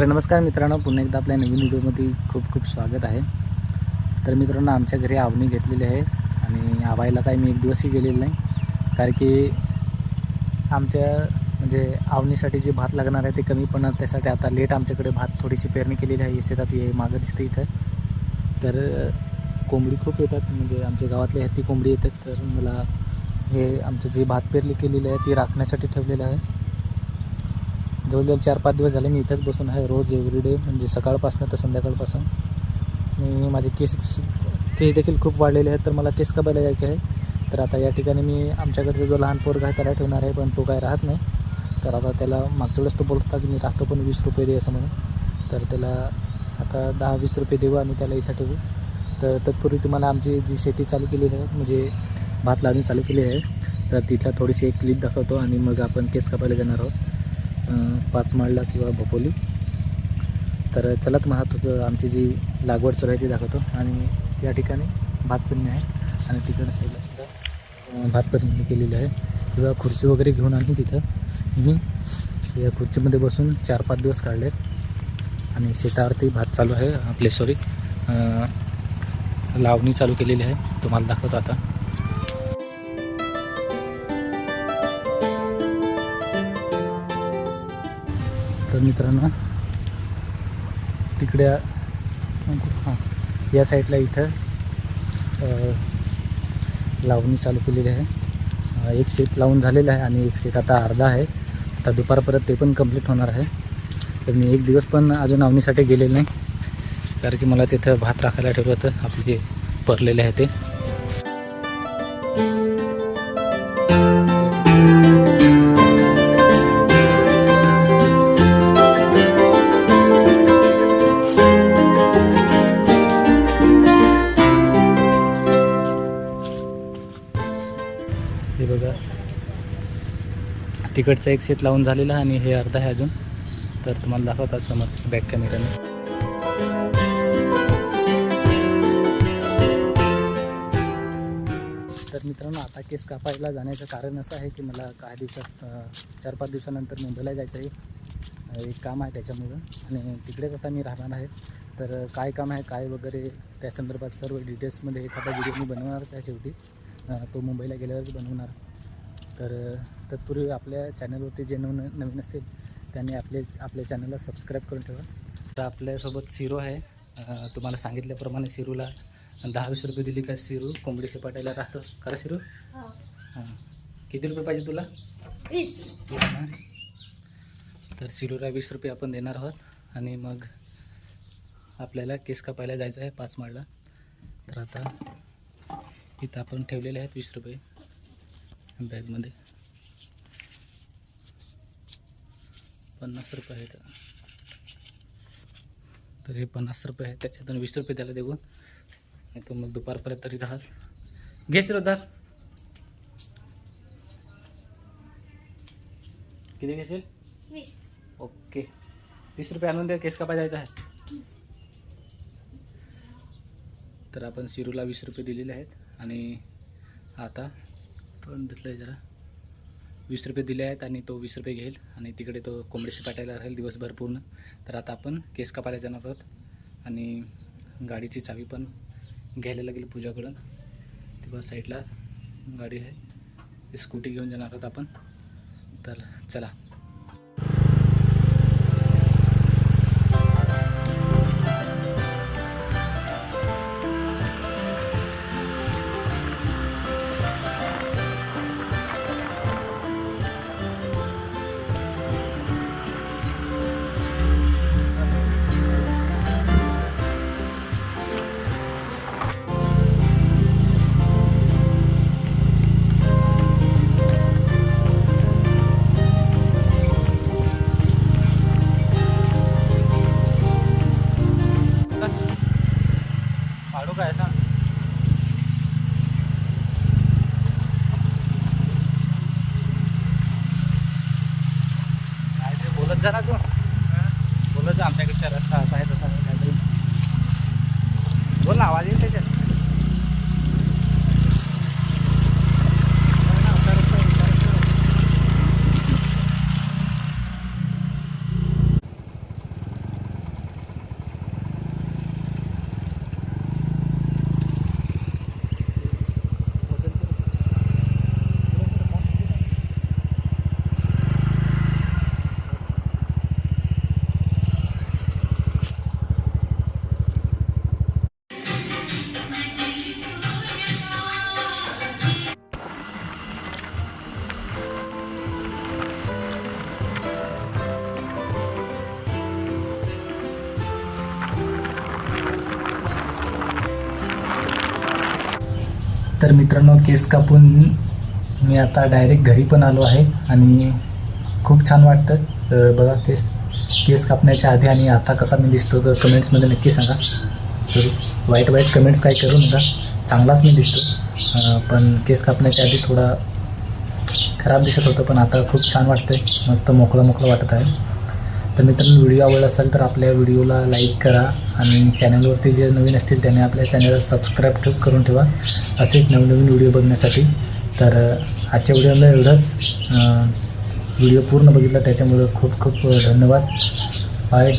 तर नमस्कार मित्रांनो पुन्हा एकदा आपल्या नवीन व्हिडिओमध्ये खूप खूप स्वागत आहे. तर मित्रांनो आमच्या घरी आवणी घेतलेली आहे आणि आवायला काही मी एक दिवसही गेलेलो नाही. कारण की आमच्या म्हणजे आवणीसाठी जे भात लागणार आहे ते कमी पण त्यासाठी आता लेट आमच्याकडे भात थोडीशी पेरणी केलेली आहे शेतात हे मागं दिसते इथं. तर कोंबडी खूप येतात म्हणजे आमच्या गावातल्या ह्यातली कोंबडी येतात तर मला हे आमचं जे भात पेरणी केलेली आहे ती राखण्यासाठी ठेवलेलं आहे. जवळजवळ चार पाच दिवस झाले मी इथंच बसून आहे. रोज एव्हरीडे म्हणजे सकाळपासून तर संध्याकाळपासून. मी माझे केस केस देखील खूप वाढलेले आहेत तर मला केस कापायला जायचे आहे? तर आता या ठिकाणी मी आमच्याकडचा जो लहान पोरगा आहे त्याला ठेवणार आहे पण तो काय राहत नाही. तर आता त्याला मागच्या वेळेस तो बोलत होता की मी राहतो पण वीस रुपये दे असं म्हणून. तर त्याला आता दहा वीस रुपये देऊ आणि त्याला इथं ठेवू. तर तत्पूर्वी तुम्हाला आमची जी शेती चालू केली आहे म्हणजे भात लावणी चालू केली आहे तर तिथला थोडीशी एक क्लिप दाखवतो आणि मग आपण केस कापायला जाणार आहोत. पाचमाळला पाच माळला किंवा भोपोली तर चला तुम्हाला तुझं आमची जी लागवड चालू आहे ती दाखवतो. आणि या ठिकाणी भात पेरणी आहे. आणि तिकडं साईडला सुद्धा भात पेरणी केलेली आहे. किंवा खुर्ची वगैरे घेऊन आम्ही तिथं. मी या खुर्चीमध्ये बसून चार पाच दिवस काढले आणि शेतावरती भात चालू आहे आपले सॉरी लावणी चालू केलेली आहे. तुम्हाला दाखवतो आता. तर मित्रांनो तिकडे हां या साईडला इथं लावणी चालू केलेली आहे. एक सीट लावून झालेलं आहे आणि एक सीट आता अर्धा आहे. आता दुपारपर्यंत ते पण कंप्लीट होणार आहे. तर मी एक दिवस पण अजून लावणीसाठी गेलेलं नाही कारण की मला तिथं भात राखायला ठेवलं होतं. आपले परलेले आहे ते. इकडचं एक सीट लावून झालेलं आणि हे अर्धा आहे अजून. तर तुम्हाला दाखवतात समज बॅक कॅमेऱ्याने तर मित्रांनो आता केस कापायला जाण्याचं कारण असं आहे की मला काही दिवसात चार पाच दिवसानंतर मुंबईला जायचं आहे. एक काम आहे त्याच्यामुळं. आणि तिकडेच आता मी राहणार आहे. तर काय काम आहे काय वगैरे त्या संदर्भात सर्व डिटेल्समध्ये एखादा व्हिडिओ मी बनवणारच आहे शेवटी. तो मुंबईला गेल्यावरच बनवणार. तर तत्पूर्वी आपल्या चॅनलवरती जे नवीन नवीन असतील त्यांनी आपले आपल्या चॅनलला सबस्क्राईब करून ठेवा. तर आपल्यासोबत शिरो आहे. तुम्हाला सांगितल्याप्रमाणे शिरूला दहा वीस रुपये दिली का शिरू कोंबडी सपाटायला राहतो. खरं शिरू हां. किती रुपये पाहिजे तुला? वीस. ना? तर शिरूला वीस रुपये आपण देणार आहोत. आणि मग आपल्याला केस कापायला जायचं आहे पाच माळला. तर आता इथं आपण ठेवलेले आहेत वीस रुपये. बॅगमध्ये. पन्नास रुपये आहेत. तर हे पन्नास रुपये आहेत. त्याच्यातून वीस रुपये त्याला देऊन नाही तर मग दुपारपर्यंत तरी राहाल. घे श्रद्धार किती घेशील? वीस. ओके. तीस रुपये आणून द्या केस कापाय जायचा आहे. तर आपण शिरूला वीस रुपये दिलेले आहेत. आणि आता तोंड धुतलं जरा. वीस रुपये दिले आहेत आणि तो वीस रुपये घेईल आणि तिकडे तो कोंबडीशी पाठायला राहील दिवसभर पूर्ण. तर आता आपण केस कापायला जाणार आहोत आणि गाडीची चावी पण घ्यायला लागेल पूजाकडून. तेव्हा साईडला गाडी आहे. स्कूटी घेऊन जाणार आहोत आपण. तर चला. बोलत जा ना तू. बोलत जा आमच्याकडचा रस्ता असा आहे तसा काहीतरी. बोल ना आवाज येईल? तर मित्रांनो केस कापून मी आता डायरेक्ट घरी पण आलो आहे आणि खूप छान वाटतं. बघा केस केस कापण्याच्या आधी आणि आता कसा मी दिसतो तर कमेंट्समध्ये नक्की सांगा. सॉरी. वाईट वाईट कमेंट्स काय करू नका. चांगलाच मी दिसतो. पण केस कापण्याच्या आधी थोडा खराब दिसत होतं पण आता खूप छान वाटतं मस्त मोकळं मोकळं वाटत आहे. तर मित्रांनो व्हिडिओ आवडला असेल तर आपल्या व्हिडिओला लाईक करा आणि चॅनलवरती जे नवीन असतील त्याने आपल्या चॅनलला सबस्क्राईब ठेव करून ठेवा. असेच नवनवीन व्हिडिओ बघण्यासाठी. तर आजच्या व्हिडिओला एवढंच. व्हिडिओ पूर्ण बघितला त्याच्यामुळं खूप खूप धन्यवाद. बाय